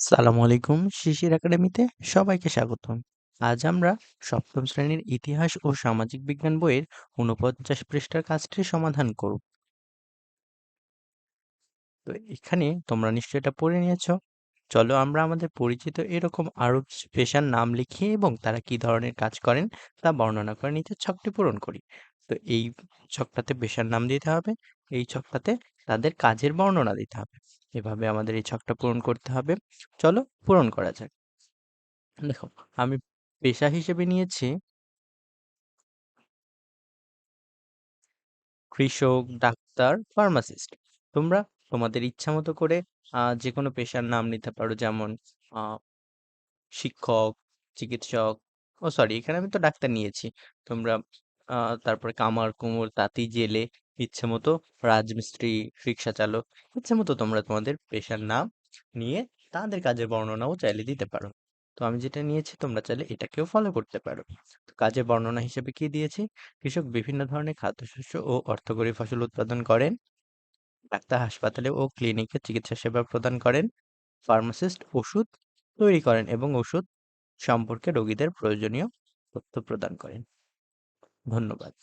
সালামু আলাইকুম শিশির একাডেমিতে সবাইকে স্বাগতম। আজ আমরা সপ্তম শ্রেণির ইতিহাস ও সামাজিক বিজ্ঞান বইয়ের উনপঞ্চাশ পৃষ্ঠার কাজটি সমাধান করব। তো এখানে তোমরা নিশ্চয়ই এটা পড়ে নিয়েছো। চলো আমরা আমাদের পরিচিত এরকম আরও কিছু পেশার নাম লিখি এবং তারা কি ধরনের কাজ করেন তা বর্ণনা করে নিচে ছকটি পূরণ করি। তো এই ছকটাতে পেশার নাম দিতে হবে, এই ছকটাতে তাদের কাজের বর্ণনা দিতে হবে। এভাবে আমাদের এই ছকটা পূরণ করতে হবে। চলো পূরণ করা যাক। দেখো, আমি পেশা হিসেবে নিয়েছি কৃষক, ডাক্তার, ফার্মাসিস্ট। তোমরা তোমাদের ইচ্ছা মতো করে যে কোনো পেশার নাম নিতে পারো, যেমন শিক্ষক, চিকিৎসক, ও, সরি, এখানে আমি তো ডাক্তার নিয়েছি। তোমরা তারপরে কামার, কুমোর, তাঁতি, জেলে ইচ্ছে মতো রাজমিস্ত্রি, রিক্সা চালক, ইচ্ছে মতো তোমরা তোমাদের পেশার নাম নিয়ে তাদের কাজের বর্ণনাও চাইলে দিতে পারো। তো আমি যেটা নিয়েছি, তোমরা চাইলে এটাকেও ফলো করতে পারো। তো কাজের বর্ণনা হিসেবে কি দিয়েছি? কৃষক বিভিন্ন ধরনের খাদ্যশস্য ও অর্থকরী ফসল উৎপাদন করেন, ডাক্তার হাসপাতালে ও ক্লিনিকে চিকিৎসা সেবা প্রদান করেন, ফার্মাসিস্ট ওষুধ তৈরি করেন এবং ওষুধ সম্পর্কে রোগীদের প্রয়োজনীয় তথ্য প্রদান করেন। ধন্যবাদ।